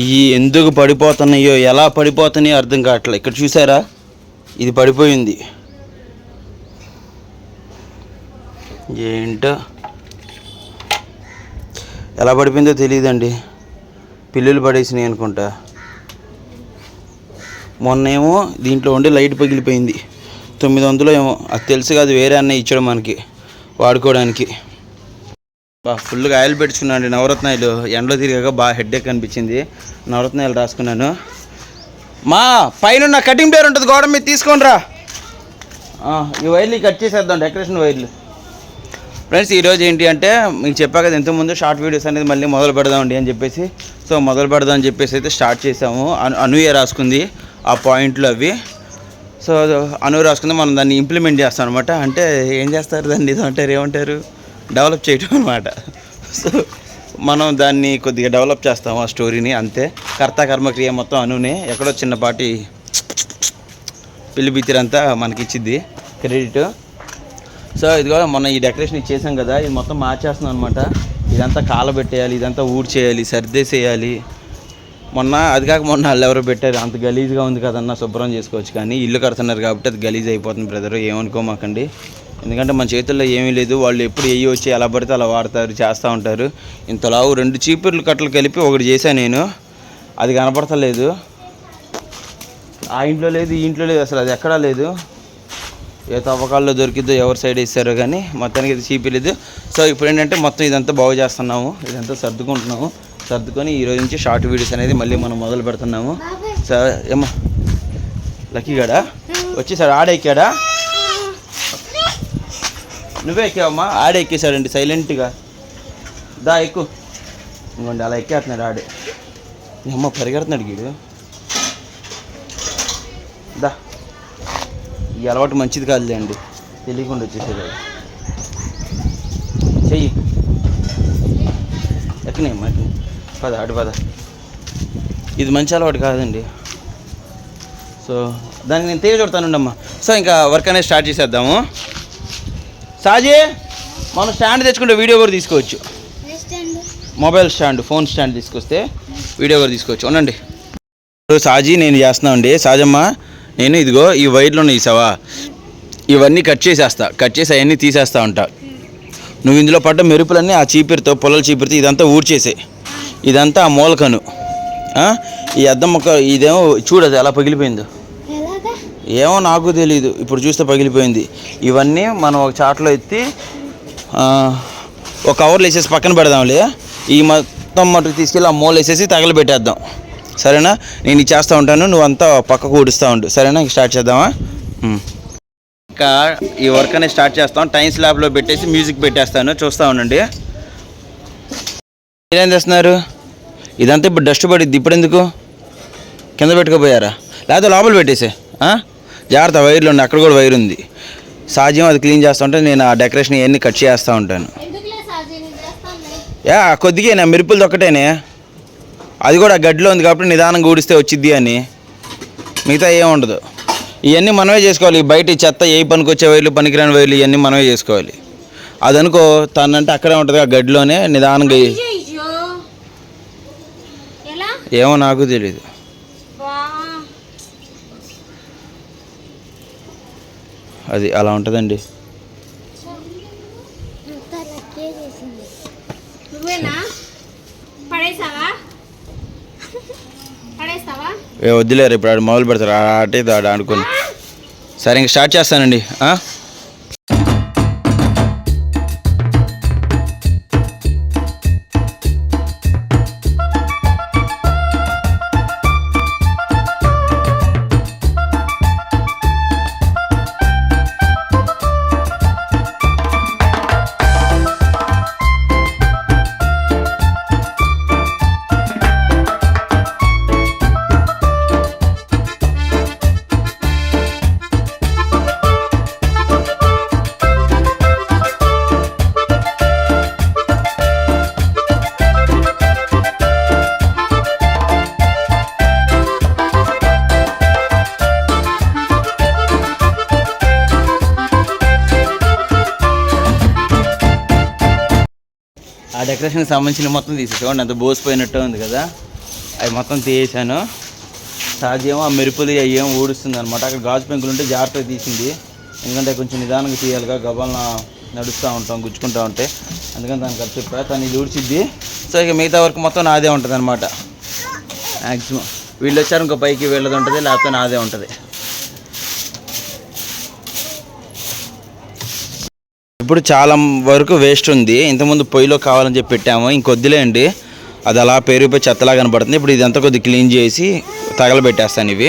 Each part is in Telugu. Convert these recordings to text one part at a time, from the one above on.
ఇవి ఎందుకు పడిపోతున్నాయో ఎలా పడిపోతున్నాయో అర్థం కావట్లేదు. ఇక్కడ చూసారా? ఇది పడిపోయింది. ఏంటో? ఎలా పడిపోయిందో తెలియదండి. పిల్లులు పడేసినాయి అనుకుంటా. మొన్నేమో దీంట్లో ఉండి లైట్ పగిలిపోయింది. తొమ్మిది వందలు ఏమో. అది తెలుసు కాదు వేరే అన్న ఇచ్చాడు మనకి వాడుకోవడానికి. బా ఫుల్గా ఆయిల్ పెట్టుకున్నాను నవరత్నాలు. ఎండలో తిరిగాక బాగా హెడ్ఏక్ అనిపించింది. నవరత్నాలు రాసుకున్నాను. మా పైన నా కటింగ్ పేరు ఉంటుంది గోడ మీద తీసుకొని రా. ఈ వైర్లు కట్ చేసేద్దాం డెకరేషన్ వైర్లు. ఫ్రెండ్స్ ఈరోజు ఏంటి అంటే మీకు చెప్పా కదా ఇంతకుముందు షార్ట్ వీడియోస్ అనేది మళ్ళీ మొదలు పెడదామండి అని చెప్పేసి. సో మొదలు పెడదాం అని చెప్పేసి అయితే స్టార్ట్ చేసాము. అను అనుయ రాసుకుంది ఆ పాయింట్లు అవి. సో అను రాసుకుంది మనం దాన్ని ఇంప్లిమెంట్ చేస్తాం అనమాట అంటే ఏం చేస్తారు దాన్ని? ఇది అంటారు ఏమంటారు? డెవలప్ చేయటం అనమాట సో మనం దాన్ని కొద్దిగా డెవలప్ చేస్తాము ఆ స్టోరీని అంతే. కర్త కర్మక్రియ మొత్తం అనునే ఎక్కడో చిన్నపాటి పిల్లి బిత్తిరంతా మనకి ఇచ్చింది క్రెడిట్ సో ఇదిగో మొన్న ఈ డెకరేషన్ ఇచ్చేసాం కదా ఇది మొత్తం మార్చేస్తున్నాం అనమాట ఇదంతా కాలబెట్టేయాలి ఇదంతా ఊడ్చేయాలి సర్దేసేయాలి. మొన్న అది కాక మొన్న వాళ్ళు ఎవరు పెట్టారు అంత గలీజ్గా ఉంది కదన్నా శుభ్రం చేసుకోవచ్చు కానీ ఇల్లు కడుతున్నారు కాబట్టి అది గలీజ్ అయిపోతుంది బ్రదర్ ఏమనుకోమాకండి. ఎందుకంటే మన చేతుల్లో ఏమీ లేదు. వాళ్ళు ఎప్పుడు ఎయ్యి వచ్చి ఎలా పడితే అలా వాడతారు చేస్తూ ఉంటారు. ఇంతలావు రెండు చీపుర్లు కట్టలు కలిపి ఒకటి చేశాను నేను. అది కనపడతలేదు. ఆ ఇంట్లో లేదు ఈ ఇంట్లో లేదు అసలు అది ఎక్కడా లేదు. ఏ తవ్వకాల్లో దొరికిద్దో ఎవరి సైడ్ వేస్తారో కానీ మొత్తానికి ఇది చీపిలేదు సో ఇప్పుడు ఏంటంటే మొత్తం ఇదంతా బాగు చేస్తున్నాము. ఇదంతా సర్దుకుంటున్నాము. సర్దుకొని ఈ రోజు నుంచి షార్ట్ వీడియోస్ అనేది మళ్ళీ మనం మొదలు పెడుతున్నాము. సార్ ఏమ్మా? లక్కీ గడా? వచ్చి సార్ ఆడ ఎక్కాడా నువ్వే ఎక్కావమ్మా. ఆడే ఎక్కేశాడండి సైలెంట్గా. దా ఎక్కు. ఇంకోండి అలా ఎక్కేస్తున్నాడు ఆడే. అమ్మ పరిగెడుతున్నాడు గీడు. దా. ఈ అలవాటు మంచిది కాదులే అండి. తెలియకుండా వచ్చేసేది చెయ్యి. ఎక్కనే. మరి పద అటు పద. ఇది మంచి అలవాటు కాదండి. సో దానికి నేను తేగ చూడతానుండమ్మా సో ఇంకా వర్క్ అనేది స్టార్ట్ చేసేద్దాము. సాజీ మనం స్టాండ్ తెచ్చుకుంటే వీడియో కూడా తీసుకోవచ్చు. మొబైల్ స్టాండ్ ఫోన్ స్టాండ్ తీసుకొస్తే వీడియో కూడా తీసుకోవచ్చు. ఉండండి. ఇప్పుడు సాజీ నేను చేస్తున్నానండి సాజమ్మ నేను ఇదిగో ఈ వైర్లు ఉన్నాయి చూసావా ఇవన్నీ కట్ చేసేస్తా. కట్ చేసి అవన్నీ తీసేస్తా ఉంటా. నువ్వు ఇందులో పడ్డ మెరుపులన్నీ ఆ చీపిరితో పొలాల చీపిరితో ఇదంతా ఊడ్చేసే ఇదంతా ఆ మూలకను? ఈ అద్దం మొక్క ఇదేమో చూడదు ఎలా పగిలిపోయిందో. ఏమో నాకు తెలియదు ఇప్పుడు చూస్తే పగిలిపోయింది. ఇవన్నీ మనం ఒక చాట్లో ఎత్తి ఒక కవర్లు వేసేసి పక్కన పెడదాంలే. ఈ మొత్తం మటుకు తీసుకెళ్ళి ఆ మూల వేసేసి తగలబెట్టేద్దాం. సరేనా? నేను ఇది చేస్తూ ఉంటాను. నువ్వు అంతా పక్కకు ఊడుస్తూ ఉండు. సరేనా? స్టార్ట్ చేద్దామా? ఇంకా ఈ వర్క్ అనేది స్టార్ట్ చేస్తాం. టైమ్స్ ల్యాబ్లో పెట్టేసి మ్యూజిక్ పెట్టేస్తాను. చూస్తూ ఉండండి. మీరేం చేస్తున్నారు? ఇదంతా ఇప్పుడు డస్ట్ పడిద్ది. ఇప్పుడు ఎందుకు కింద పెట్టుకోపోయారా? లేకపోతే లోపల పెట్టేసే జాగ్రత్త వైర్లు ఉన్నాయి. అక్కడ కూడా వైర్ ఉంది. సాధ్యం అది క్లీన్ చేస్తూ ఉంటే నేను ఆ డెకరేషన్ ఇవన్నీ కట్ చేస్తూ ఉంటాను. యా కొద్దిగా నా మిరుపులు ఒక్కటేనే. అది కూడా గడ్డిలో ఉంది కాబట్టి నిదానంగా ఊడిస్తే వచ్చిద్ది అని. మిగతా ఏం ఉండదు. ఇవన్నీ మనమే చేసుకోవాలి. బయట చెత్త ఏ పనికి వచ్చే వైర్లు పనికిరాని వైర్లు ఇవన్నీ మనమే చేసుకోవాలి. అదనుకో తనంటే అక్కడే ఉంటుంది ఆ గడ్డిలోనే నిదానంగా ఏమో నాకు తెలియదు అది అలా ఉంటుందండి. ఏ వద్దులేరు ఇప్పుడు ఆడు మొదలు పెడతారు ఆటే ఆడ ఆడుకొని. సరే ఇంక స్టార్ట్ చేస్తానండి. డెకరేషన్కి సంబంధించిన మొత్తం తీసేసుకోండి అంత బోసిపోయినట్టు ఉంది కదా. అవి మొత్తం తీసేసాను సాధ్యమో ఆ మెరుపులు అవి ఊడుస్తుంది అనమాట అక్కడ గాజు పెంకులు ఉంటే జాగ్రత్తగా తీసింది. ఎందుకంటే కొంచెం నిదానంగా తీయాలిగా. గబాలన నడుస్తూ ఉంటాం గుచ్చుకుంటూ ఉంటే. అందుకని దానికి అది చెప్పా. తను ఇది ఊడ్చిద్ది. సో ఇక మిగతా వరకు మొత్తం నాదే ఉంటుంది అనమాట మ్యాక్సిమం వీళ్ళు వచ్చారు ఇంకో పైకి వీళ్ళది ఉంటుంది లేకపోతే నాదే ఉంటుంది. ఇప్పుడు చాలా వరకు వేస్ట్ ఉంది. ఇంతకుముందు పొయ్యిలో కావాలని చెప్పి పెట్టాము. ఇంకొద్దిలే అండి అది అలా పెరిగిపోయి చెత్తలా కనబడుతుంది. ఇప్పుడు ఇదంతా కొద్దిగా క్లీన్ చేసి తగలబెట్టేస్తాను ఇవి.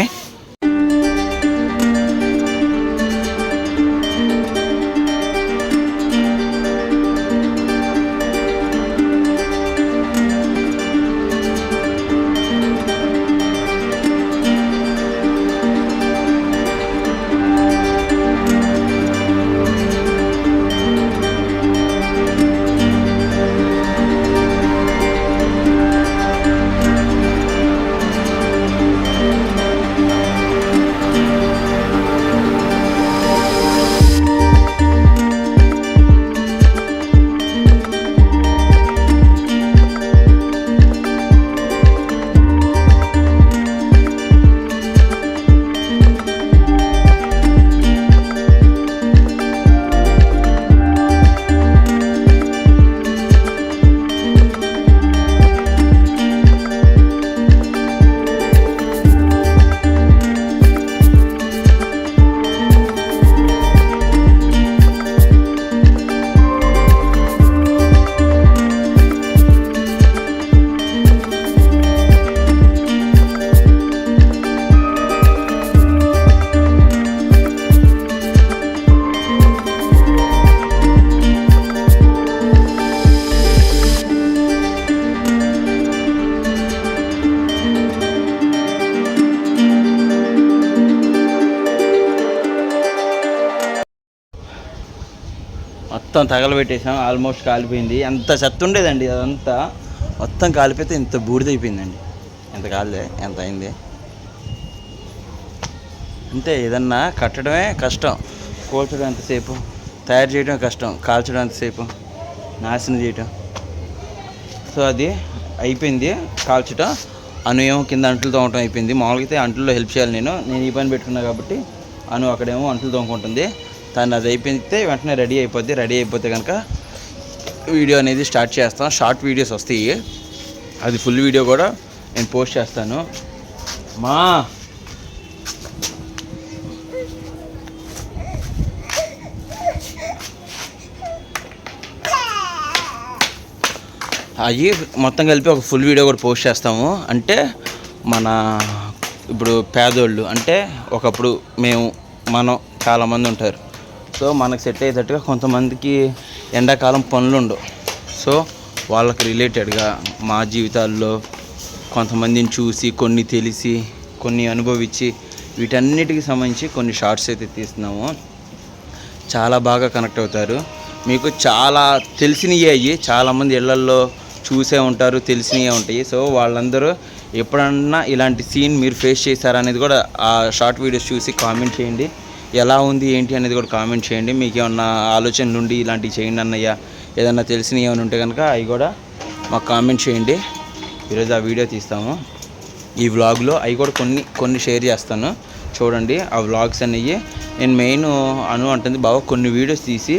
మొత్తం తగలబెట్టేసాం. ఆల్మోస్ట్ కాలిపోయింది. ఎంత చెత్త ఉండేదండి అదంతా. మొత్తం కాలిపోతే ఇంత బూడిదైపోయిందండి ఎంత కాలే ఎంత అయింది? అంతే ఏదన్నా కట్టడమే కష్టం. కూల్చడం ఎంతసేపు తయారు చేయడం కష్టం. కాల్చడం ఎంతసేపు నాశనం చేయటం సో అది అయిపోయింది. కాల్చడం అను ఏమో కింద అంట్లు తోమటం అయిపోయింది. మామూలుగా అయితే అంట్లో హెల్ప్ చేయాలి నేను. నేను ఈ పని పెట్టుకున్నా కాబట్టి అను అక్కడేమో అంట్లు తోముకుంటుంది. తను అది అయిపోతే వెంటనే రెడీ అయిపోద్ది రెడీ అయిపోతే కనుక వీడియో అనేది స్టార్ట్ చేస్తాం షార్ట్ వీడియోస్ వస్తాయి. అది ఫుల్ వీడియో కూడా నేను పోస్ట్ చేస్తాను. మా! అవి మొత్తం కలిపి ఒక ఫుల్ వీడియో కూడా పోస్ట్ చేస్తాము. అంటే మన ఇప్పుడు పేదోళ్ళు అంటే ఒకప్పుడు మేము మనం చాలామంది ఉంటారు. సో మనకు సెట్ అయ్యేటట్టుగా కొంతమందికి ఎండాకాలం పనులు ఉండవు. సో వాళ్ళకి రిలేటెడ్గా మా జీవితాల్లో కొంతమందిని చూసి కొన్ని తెలిసి కొన్ని అనుభవించి వీటన్నిటికి సంబంధించి కొన్ని షార్ట్స్ అయితే తీస్తున్నాము. చాలా బాగా కనెక్ట్ అవుతారు. మీకు చాలా తెలిసినవి అయ్యి చాలామంది ఇళ్ళల్లో చూసే ఉంటారు తెలిసినవి ఉంటాయి. సో వాళ్ళందరూ ఎప్పుడన్నా ఇలాంటి సీన్ మీరు ఫేస్ చేశారా అనేది కూడా ఆ షార్ట్ వీడియోస్ చూసి కామెంట్ చేయండి. ఎలా ఉంది ఏంటి అనేది కూడా కామెంట్ చేయండి. మీకు ఏమన్నా ఆలోచనలు ఉండి ఇలాంటివి చేయండి అన్నయ్య ఏదన్నా తెలిసినవి ఏమైనా ఉంటే కనుక అవి కూడా మాకు కామెంట్ చేయండి. ఈరోజు ఆ వీడియో తీస్తాము. ఈ వ్లాగ్లో అవి కూడా కొన్ని కొన్ని షేర్ చేస్తాను. చూడండి ఆ వ్లాగ్స్ అనేవి నేను మెయిన్ అను అంటుంది బావ కొన్ని వీడియోస్ తీసి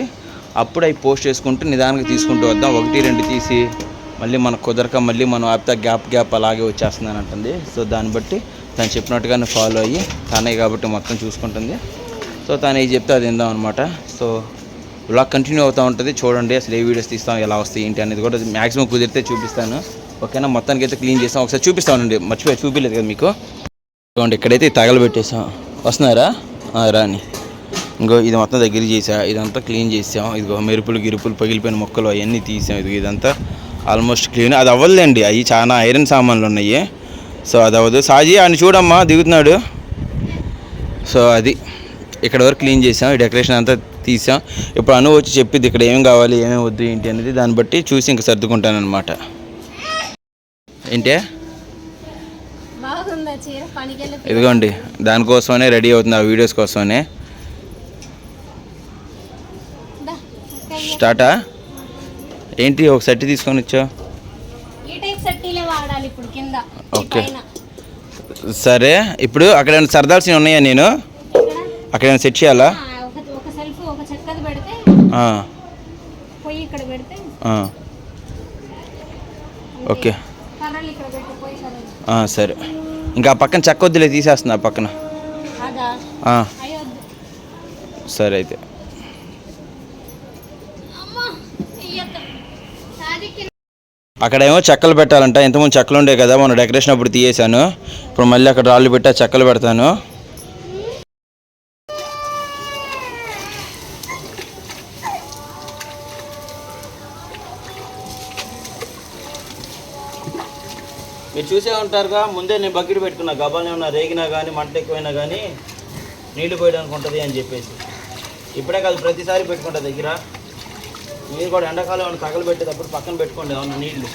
అప్పుడు అవి పోస్ట్ చేసుకుంటూ నిదానంగా తీసుకుంటూ వద్దాం. ఒకటి రెండు తీసి మళ్ళీ మనకు కుదరక మళ్ళీ మనం ఆపితే గ్యాప్ గ్యాప్ అలాగే వచ్చేస్తుందని అంటుంది. సో దాన్ని బట్టి తను చెప్పినట్టుగానే ఫాలో అయ్యి తనే కాబట్టి మొత్తం చూసుకుంటుంది. సో తను ఏది చెప్తే అది విందాం అనమాట సో బ్లాగ్ కంటిన్యూ అవుతూ ఉంటుంది. చూడండి అసలు ఏ వీడియోస్ తీస్తాం ఎలా వస్తాయి ఏంటి అనేది కూడా మ్యాక్సిమం కుదిరితే చూపిస్తాను. ఓకేనా? మొత్తానికి అయితే క్లీన్ చేస్తాం ఒకసారి చూపిస్తామండి మర్చిపోయి చూపించలేదు కదా మీకు? చూడండి ఇక్కడైతే తగలబెట్టేసాం వస్తున్నారా? రాని. ఇంకో ఇది మొత్తం దగ్గర చేసా. ఇదంతా క్లీన్ చేసాం. ఇదిగో మెరుపులు గిరుపులు పగిలిపోయిన మొక్కలు అవన్నీ తీసాం. ఇది ఇదంతా ఆల్మోస్ట్ క్లీన్ అది అవ్వదులేండి. అవి చాలా ఐరన్ సామాన్లు ఉన్నాయి. సో అది అవ్వదు. సాజీ అని చూడమ్మా. దిగుతున్నాడు. సో అది. ఇక్కడ వరకు క్లీన్ చేసాం ఈ డెకరేషన్ అంతా తీసాం ఇప్పుడు అను వచ్చి చెప్పిద్ది ఇక్కడ ఏం కావాలి ఏమేమి వద్దు ఏంటి అనేది దాన్ని బట్టి చూసి ఇంక సర్దుకుంటాను అనమాట ఏంటి? ఇదిగోండి దానికోసమనే రెడీ అవుతుంది ఆ వీడియోస్ కోసమనే. స్టార్టా? ఏంటి ఒక సెట్ తీసుకొని వచ్చావు? ఓకే. సరే ఇప్పుడు అక్కడ సరదాల్సినవి ఉన్నాయా నేను? అక్కడ ఏమైనా సెట్ చేయాలా? ఆ, ఒక ఒక సెల్ఫ్ ఒక చెక్కది పెడితే ఆ, పొయ్యి ఇక్కడ పెడితే ఆ, ఓకే. సరే. ఇంకా పక్కన చెక్క వద్దులే తీసేస్తున్నా ఆ పక్కన. సరే అయితే. అక్కడేమో చెక్కలు పెట్టాలంట. ఇంతకుముందు చెక్కలు ఉండే కదా మొన్న డెకరేషన్ అప్పుడు తీయేశాను. ఇప్పుడు మళ్ళీ అక్కడ రాళ్ళు పెట్టి చెక్కలు పెడతాను. మీరు చూసే ఉంటారుగా ముందే నేను బకెట్ పెట్టుకున్నా గబాలు ఏమన్నా రేగినా కానీ మంట ఎక్కువైనా కానీ నీళ్ళు పోయడానికి ఉంటుంది అని చెప్పేసి. ఇప్పుడే కాదు ప్రతిసారి పెట్టుకుంటా దగ్గర. మీరు కూడా ఎండాకాలం ఏమైనా తగలు పెట్టేటప్పుడు పక్కన పెట్టుకోండి ఏమన్నా నీళ్ళు.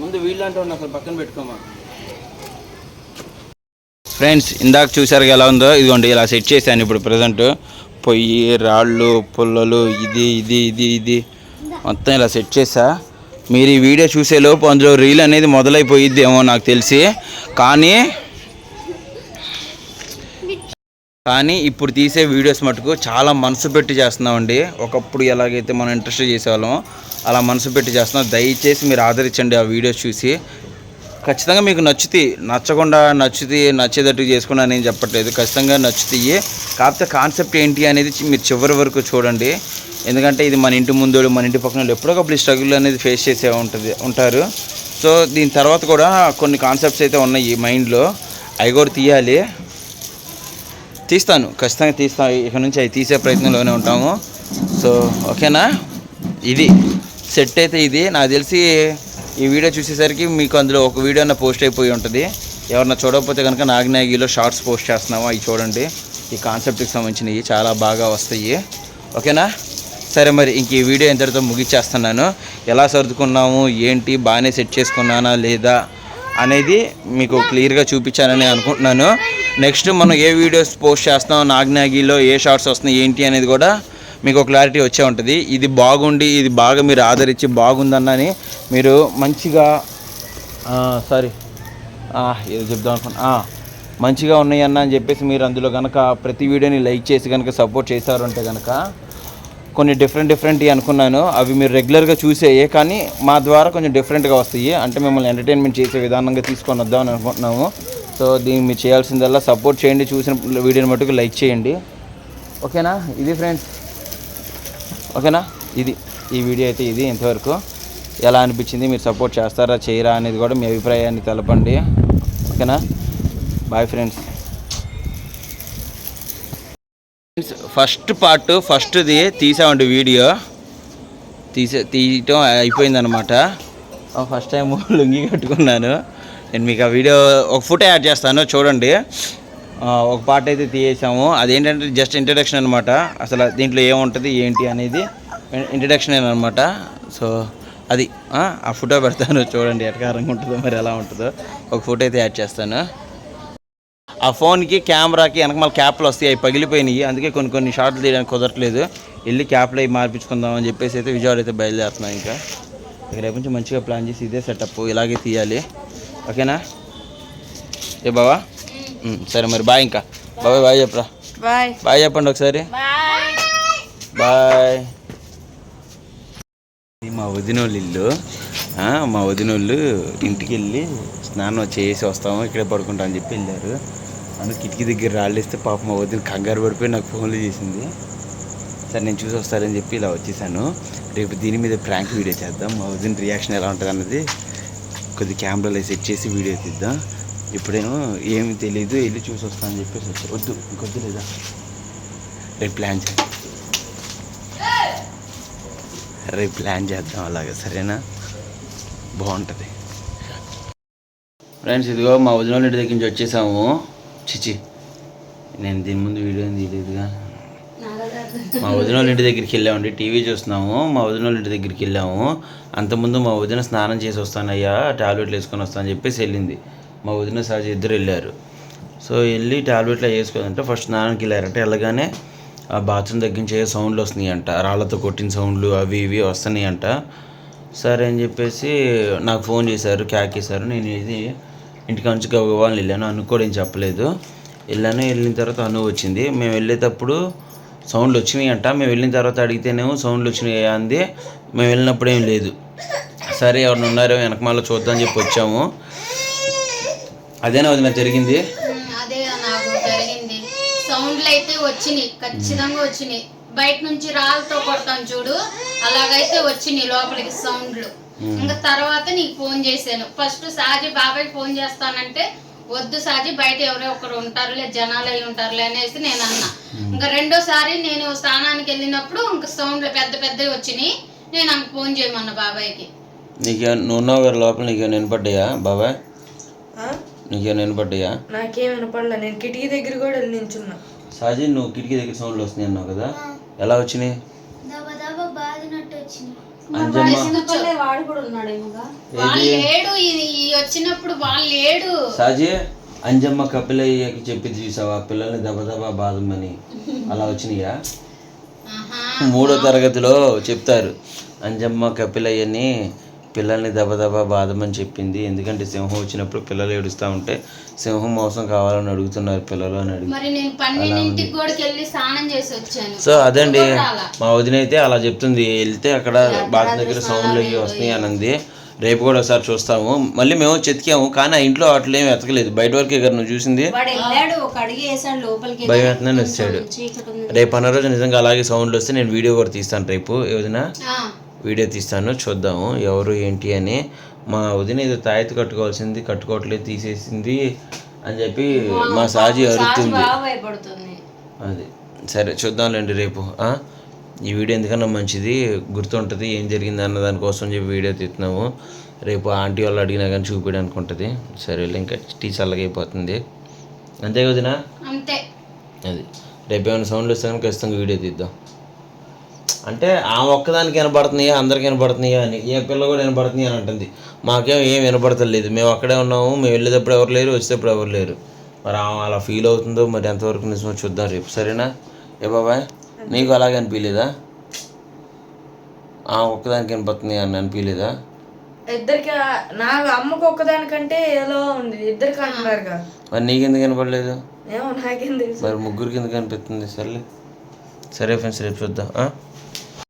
ముందు వీళ్ళంటే ఉన్న అసలు పక్కన పెట్టుకోమా? ఫ్రెండ్స్ ఇందాక చూసారు ఎలా ఉందో? ఇదిగోండి ఇలా సెట్ చేశాను ఇప్పుడు ప్రజెంట్. పొయ్యి రాళ్ళు పుల్లలు ఇది ఇది ఇది ఇది. మొత్తం ఇలా సెట్ చేసా మీరు ఈ వీడియో చూసేలోపు అందులో రీల్ అనేది మొదలైపోయిద్దేమో నాకు తెలిసి. కానీ కానీ ఇప్పుడు తీసే వీడియోస్ మటుకు చాలా మనసు పెట్టి చేస్తున్నామండి. ఒకప్పుడు ఎలాగైతే మనం ఇంట్రెస్ట్ చేసేవాళ్ళం అలా మనసు పెట్టి చేస్తున్నాం. దయచేసి మీరు ఆదరించండి ఆ వీడియోస్ చూసి. ఖచ్చితంగా మీకు నచ్చుతాయి నచ్చకుండా నచ్చుతి నచ్చేటట్టు చేసుకున్నా నేను చెప్పట్లేదు. ఖచ్చితంగా నచ్చుతాయి కాకపోతే కాన్సెప్ట్ ఏంటి అనేది మీరు చివరి వరకు చూడండి. ఎందుకంటే ఇది మన ఇంటి ముందు మన ఇంటి పక్కన వాళ్ళు ఈ స్ట్రగుల్ అనేది ఫేస్ చేసే ఉంటుంది ఉంటారు. సో దీని తర్వాత కూడా కొన్ని కాన్సెప్ట్స్ అయితే ఉన్నాయి మైండ్లో. అవి కూడా తీయాలి. తీస్తాను. ఖచ్చితంగా తీస్తాను ఇక నుంచి అవి తీసే ప్రయత్నంలోనే ఉంటాము. సో ఓకేనా? ఇది. సెట్ అయితే ఇది. నాకు తెలిసి ఈ వీడియో చూసేసరికి మీకు అందులో ఒక వీడియో అన్న పోస్ట్ అయిపోయి ఉంటుంది. ఎవరన్నా చూడకపోతే కనుక నాగినాగిలో షార్ట్స్ పోస్ట్ చేస్తున్నాము అవి చూడండి. ఈ కాన్సెప్ట్కి సంబంధించినవి చాలా బాగా వస్తాయి. ఓకేనా? సరే మరి ఇంక ఈ వీడియో ఇంతటితో ముగిచ్చేస్తున్నాను. ఎలా సర్దుకున్నాము ఏంటి బాగానే సెట్ చేసుకున్నానా లేదా అనేది మీకు క్లియర్గా చూపించానని అనుకుంటున్నాను. నెక్స్ట్ మనం ఏ వీడియోస్ పోస్ట్ చేస్తాం నాగ్నాగిలో ఏ షార్ట్స్ వస్తున్నాయి ఏంటి అనేది కూడా మీకు క్లారిటీ వచ్చే ఉంటుంది. ఇది బాగుండి ఇది బాగా మీరు ఆదరించి బాగుందన్నని మీరు మంచిగా సారీ ఏదో చెప్దాం అనుకున్నా. మంచిగా ఉన్నాయన్న అని చెప్పేసి మీరు అందులో కనుక ప్రతి వీడియోని లైక్ చేసి కనుక సపోర్ట్ చేశారు అంటే కనుక కొన్ని డిఫరెంట్ డిఫరెంట్ అనుకున్నాను. అవి మీరు రెగ్యులర్గా చూసేయే కానీ మా ద్వారా కొంచెం డిఫరెంట్గా వస్తాయి. అంటే మిమ్మల్ని ఎంటర్టైన్మెంట్ చేసే విధానంగా తీసుకొని వద్దామని అనుకుంటున్నాము. సో దీన్ని మీరు చేయాల్సిందల్లా సపోర్ట్ చేయండి. చూసిన వీడియోని మటుకు లైక్ చేయండి. ఓకేనా? ఇది ఫ్రెండ్స్ ఓకేనా? ఇది ఈ వీడియో అయితే ఇది ఇంతవరకు. ఎలా అనిపించింది? మీరు సపోర్ట్ చేస్తారా? చేయరా? అనేది కూడా మీ అభిప్రాయాన్ని తెలపండి. ఓకేనా? బాయ్ ఫ్రెండ్స్ ఫస్ట్ పార్ట్ ఫస్ట్ది తీసామండి వీడియో. తీసే తీయటం అయిపోయిందనమాట ఫస్ట్ టైం లుంగి కట్టుకున్నాను. నేను మీకు ఆ వీడియో ఒక ఫోటో యాడ్ చేస్తాను చూడండి. ఒక పార్ట్ అయితే తీయేసాము అదేంటంటే జస్ట్ ఇంట్రడక్షన్ అనమాట అసలు దీంట్లో ఏముంటుంది ఏంటి అనేది ఇంట్రడక్షన్ అనమాట సో అది ఆ, ఫోటో పెడతాను. చూడండి ఎటకారంగా ఉంటుందో మరి ఎలా ఉంటుందో. ఒక ఫోటో అయితే యాడ్ చేస్తాను. ఆ ఫోన్కి కెమెరాకి వెనక మళ్ళీ క్యాప్లు వస్తాయి అవి పగిలిపోయినాయి. అందుకే కొన్ని కొన్ని షార్ట్లు తీయడానికి కుదరట్లేదు. వెళ్ళి క్యాప్లు అవి మార్పించుకుందాం అని చెప్పేసి అయితే విజయవాడ అయితే బయలుదేరుతున్నాం ఇంకా. ఇక రేపు నుంచి మంచిగా ప్లాన్ చేసి ఇదే సెటప్ ఇలాగే తీయాలి. ఓకేనా? ఏ బావా? సరే మరి బాయ్ ఇంకా. బాబాయ్ బాయ్ చెప్పరా. బాయ్. బాయ్ చెప్పండి ఒకసారి. బాయ్. మా వదినోళ్ళు ఇల్లు మా వదినోళ్ళు ఇంటికి వెళ్ళి స్నానం చేసి వస్తాము ఇక్కడే పడుకుంటా అని చెప్పి వెళ్ళారు. అందుకు కిటికీ దగ్గర రాళ్ళేస్తే పాప మా వదిన కంగారు పడిపోయి నాకు ఫోన్లు చేసింది. సరే నేను చూసి వస్తానని చెప్పి ఇలా వచ్చేసాను. రేపు దీని మీద ప్రాంక్ వీడియో చేద్దాం. మా వదిన రియాక్షన్ ఎలా ఉంటుంది అన్నది కొద్ది కెమెరాలో సెట్ చేసి వీడియో తీద్దాం. ఇప్పుడేమో ఏమి తెలియదు వెళ్ళి చూసి వస్తానని చెప్పేసి వచ్చా. వద్దు ఇంకొద్దు లేదా రేపు ప్లాన్ చేద్దాం రేపు ప్లాన్ చేద్దాం అలాగా సరేనా? బాగుంటుంది. ఫ్రెండ్స్ ఇదిగో మా వదిన వాళ్ళ ఇంటి దగ్గర నుంచి వచ్చేసాము. చిచి నేను దీని ముందు వీడియో తీయలేదుగా. మా వదిన వాళ్ళ ఇంటి దగ్గరికి వెళ్ళామండి టీవీ చూస్తున్నాము. మా వదిన వాళ్ళ ఇంటి దగ్గరికి వెళ్ళాము. అంతకుముందు మా వదిన స్నానం చేసి వస్తానయ్యా టాబ్లెట్లు వేసుకొని వస్తానని చెప్పేసి వెళ్ళింది. మా వదిన సహజ ఇద్దరు వెళ్ళారు. సో వెళ్ళి టాబ్లెట్లు వేసుకోదంటే ఫస్ట్ స్నానానికి వెళ్ళారంటే వెళ్ళగానే ఆ బాత్రూమ్ దగ్గర నుంచి ఏ సౌండ్లు వస్తున్నాయి అంట రాళ్ళతో కొట్టిన సౌండ్లు అవి ఇవి వస్తున్నాయి అంట సరే అని చెప్పేసి నాకు ఫోన్ చేశారు క్యాకేశారు నేను ఇది ఇంటికి నుంచి వాళ్ళని వెళ్ళాను. అను ఏం చెప్పలేదు. వెళ్ళాను వెళ్ళిన తర్వాత అను వచ్చింది. మేము వెళ్ళేటప్పుడు సౌండ్లు వచ్చినాయి అంట మేము వెళ్ళిన తర్వాత అడిగితేనేమో సౌండ్లు వచ్చినాయి అంది. మేము వెళ్ళినప్పుడు ఏం లేదు. సరే ఎవరిని ఉన్నారో వెనకమాల చూద్దాం చెప్పి వచ్చాము. అదేనా వదిన జరిగింది? అదే నాకు జరిగింది. సౌండ్లు అయితే వచ్చినాయి ఖచ్చితంగా వచ్చినాయి. బయట నుంచి రాళ్ళతో కొడతాను చూడు అలాగైతే వచ్చినాయి లోపలికి సౌండ్లు. ఇంకా తర్వాత నీకు ఫోన్ చేశాను. ఫస్ట్ సాజీ బాబాయ్ ఫోన్ చేస్తానంటే వద్దు సాజీ బయట ఎవరో ఒకరు ఉంటారులే జనాలు అయి ఉంటారులే అనేసి నేను అన్నా. ఇంకా రెండోసారి నేను స్నానానికి వెళ్ళినప్పుడు ఇంకా సౌండ్లు పెద్ద పెద్దవి వచ్చినాయి. నేను ఆమెకు ఫోన్ చేయమన్నా బాబాయ్కి. నీకే నువ్వు ఉన్నావు లోపల నీకేమైనా వినపడ్డాయా బాబాయ్? నీకేమైనా వినపడ్డాయా? నాకేం వినపడలే. నేను కిటికీ దగ్గర కూడా వెళ్ళి నించున్నా. సాజీ నువ్వు కిటికీ దగ్గర సౌండ్లు వస్తున్నాయి అన్నావు కదా? ఎలా వచ్చినాయి? అంజమ్మ. వచ్చినప్పుడు వాళ్ళు సాజీ కపిలయ్యకి చెప్పి చూసావా? పిల్లల్ని దబదబా బాధమని. అలా వచ్చినాయా? ఆహా. మూడో తరగతిలో చెప్తారు. అంజమ్మ కపిలయ్యని పిల్లల్ని దబదబా బాధమని చెప్పింది. ఎందుకంటే సింహం వచ్చినప్పుడు పిల్లలు ఏడుస్తూ ఉంటే సింహం మోసం కావాలని అడుగుతున్నారు పిల్లలు అని అడిగి సో అదండి. మా వదిన అయితే అలా చెప్తుంది. వెళ్తే అక్కడ బాత్ దగ్గర సౌండ్లు అవి వస్తున్నాయి అని అంది రేపు కూడా ఒకసారి చూస్తాము. మళ్ళీ మేము చెతికాము కానీ ఆ ఇంట్లో అట్లా ఏమి ఎతకలేదు బయట వరకే కదా నువ్వు చూసింది? భయం వేస్తుందని వచ్చాడు. రేపు అన్న రోజు నిజంగా అలాగే సౌండ్లు వస్తే నేను వీడియో కూడా తీస్తాను రేపు. వదిన? ఆ, వీడియో తీస్తాను చూద్దాము ఎవరు ఏంటి అని. మా వదిన ఏదో తాయెత్తు కట్టుకోవాల్సింది కట్టుకోవట్లేదు తీసేసింది అని చెప్పి మా సాజీ అరుతుంది. భయపడుతుంది. అది. సరే చూద్దాంలేండి రేపు? ఈ వీడియో ఎందుకన్నా మంచిది గుర్తుంటుంది ఏం జరిగింది అన్న దానికోసం చెప్పి వీడియో తీస్తున్నాము. రేపు ఆంటీ వాళ్ళు అడిగినా కానీ చూపించడానికి ఉంటుంది సరే ఇంకా టీ చల్లగైపోతుంది అంతే వదినా? అంతే. అది. రేపు ఏమైనా సౌండ్లు వస్తే కనుక ఖచ్చితంగా వీడియో తీద్దాం. అంటే ఆ ఒక్కదానికి వినపడుతున్నాయా అందరికి వినపడుతున్నాయా అని. ఏ పిల్ల కూడా వినపడుతున్నాయి అని అంటుంది. మాకేం ఏం వినపడతలేదు మేము అక్కడే ఉన్నాము మేము వెళ్ళేటప్పుడు ఎవరు లేరు వచ్చేటప్పుడు ఎవరు లేరు. మరి ఆమె అలా ఫీల్ అవుతుందో మరి ఎంతవరకు నిజమో చూద్దాం రేపు. సరేనా? ఏ బాబాయ్? నీకు అలాగే అనిపించలేదా ఆ ఒక్కదానికి వినపడుతుంది అని అనిపించలేదా ఇద్దరికి నాకు అమ్మకు ఒక్కదానికంటే ఏదో ఉంది. ఇద్దరికి అంటున్నారుగా మరి నీకెందుకు వినపడలేదు ఏమో నాకేం తెలుసు. మరి ముగ్గురికి ఎందుకు అనిపిస్తుంది? సర్లే. సరే ఫ్రెండ్స్ రేపు చూద్దాం?